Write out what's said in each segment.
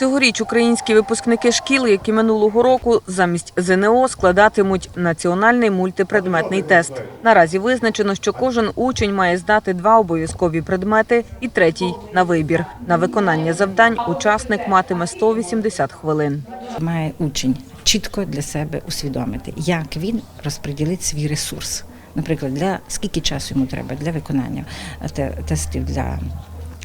Цьогоріч українські випускники шкіл, які минулого року замість ЗНО складатимуть національний мультипредметний тест. Наразі визначено, що кожен учень має здати два обов'язкові предмети і третій на вибір. На виконання завдань учасник матиме 180 хвилин. Має учень чітко для себе усвідомити, як він розподілить свій ресурс. Наприклад, для скільки часу йому треба для виконання те- тестів для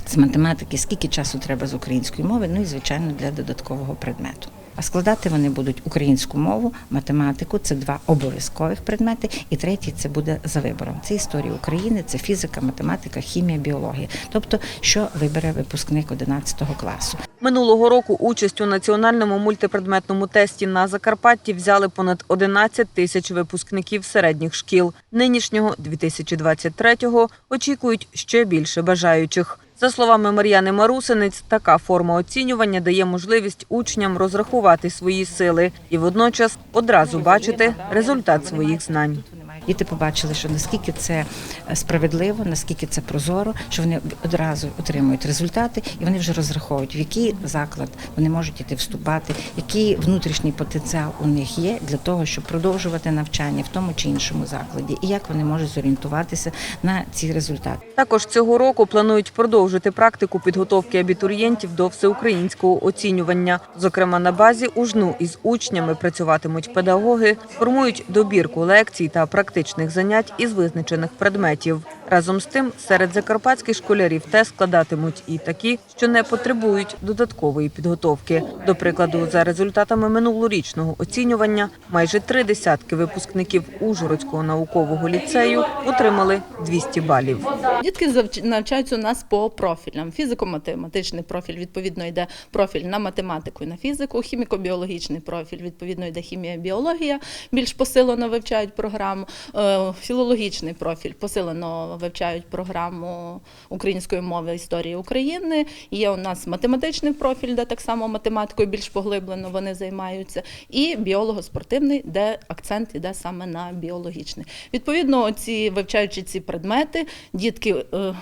з математики, скільки часу треба з української мови, ну і звичайно для додаткового предмету. А складати вони будуть українську мову, математику це два обов'язкових предмети, і третій це буде за вибором. Це історія України, це фізика, математика, хімія, біологія. Тобто, що вибере випускник 11 класу. Минулого року участь у національному мультипредметному тесті на Закарпатті взяли понад 11 тисяч випускників середніх шкіл. Нинішнього 2023-го очікують ще більше бажаючих. За словами Мар'яни Марусинець, така форма оцінювання дає можливість учням розрахувати свої сили і водночас одразу бачити результат своїх знань. Діти побачили, що наскільки це справедливо, наскільки це прозоро, що вони одразу отримують результати, і вони вже розраховують, в який заклад вони можуть іти вступати, який внутрішній потенціал у них є для того, щоб продовжувати навчання в тому чи іншому закладі, і як вони можуть зорієнтуватися на ці результати. Також цього року планують продовжити практику підготовки абітурієнтів до всеукраїнського оцінювання. Зокрема, на базі УЖНУ із учнями працюватимуть педагоги, формують добірку лекцій та практичних занять із визначених предметів. Разом з тим, серед закарпатських школярів тест складатимуть і такі, що не потребують додаткової підготовки. До прикладу, за результатами минулорічного оцінювання, майже три десятки випускників Ужгородського наукового ліцею отримали 200 балів. Дітки навчаються у нас по профілям. Фізико-математичний профіль відповідно йде профіль на математику і на фізику, хіміко-біологічний профіль відповідно йде хімія, біологія. Більш посилено вивчають програму. Е, Філологічний профіль посилено вивчають програму української мови історії України. Є у нас математичний профіль, де так само математикою більш поглиблено вони займаються, і біолого-спортивний, де акцент іде саме на біологічний. Відповідно, ці вивчаючи ці предмети, дітки е,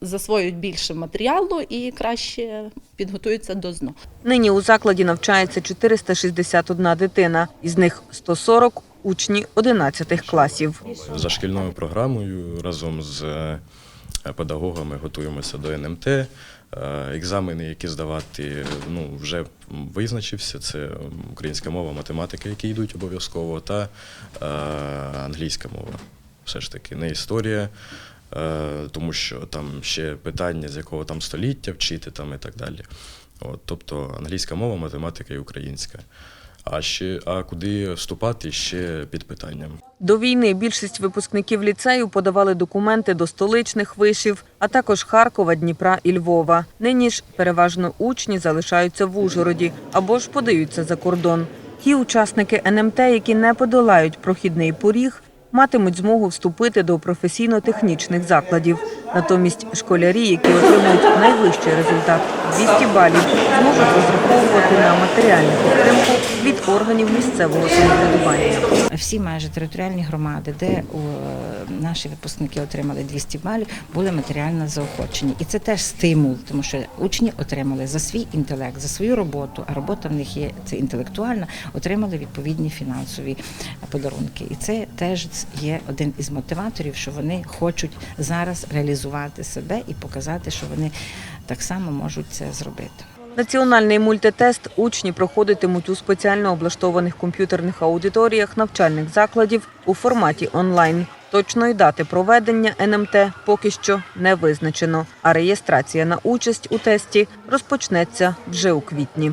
засвоюють більше матеріалу і краще підготуються до ЗНО. Нині у закладі навчається 461 дитина, із них 140 – учні 11 класів. За шкільною програмою разом з е, педагогами готуємося до НМТ. Е, Екзамени, які здавати, ну вже визначився. Це українська мова, математика, які йдуть обов'язково, та е, англійська мова. Все ж таки, не історія, е, тому що там ще питання, з якого там століття вчити там і так далі. От, тобто англійська мова, математика і українська. А ще а куди вступати ще під питанням. До війни більшість випускників ліцею подавали документи до столичних вишів, а також Харкова, Дніпра і Львова. Нині ж переважно учні залишаються в Ужгороді або ж подаються за кордон. Ті учасники НМТ, які не подолають прохідний поріг, матимуть змогу вступити до професійно-технічних закладів. Натомість школярі, які отримують найвищий результат 200 балів, зможуть розраховувати на матеріальну підтримку від органів місцевого самоврядування. Всі майже територіальні громади, де наші випускники отримали 200 балів, були матеріально заохочені. І це теж стимул, тому що учні отримали за свій інтелект, за свою роботу, а робота в них є це інтелектуальна, отримали відповідні фінансові подарунки. І це теж є один із мотиваторів, що вони хочуть зараз реалізувати себе і показати, що вони так само можуть це зробити. Національний мультитест учні проходитимуть у спеціально облаштованих комп'ютерних аудиторіях навчальних закладів у форматі онлайн. Точної дати проведення НМТ поки що не визначено, а реєстрація на участь у тесті розпочнеться вже у квітні.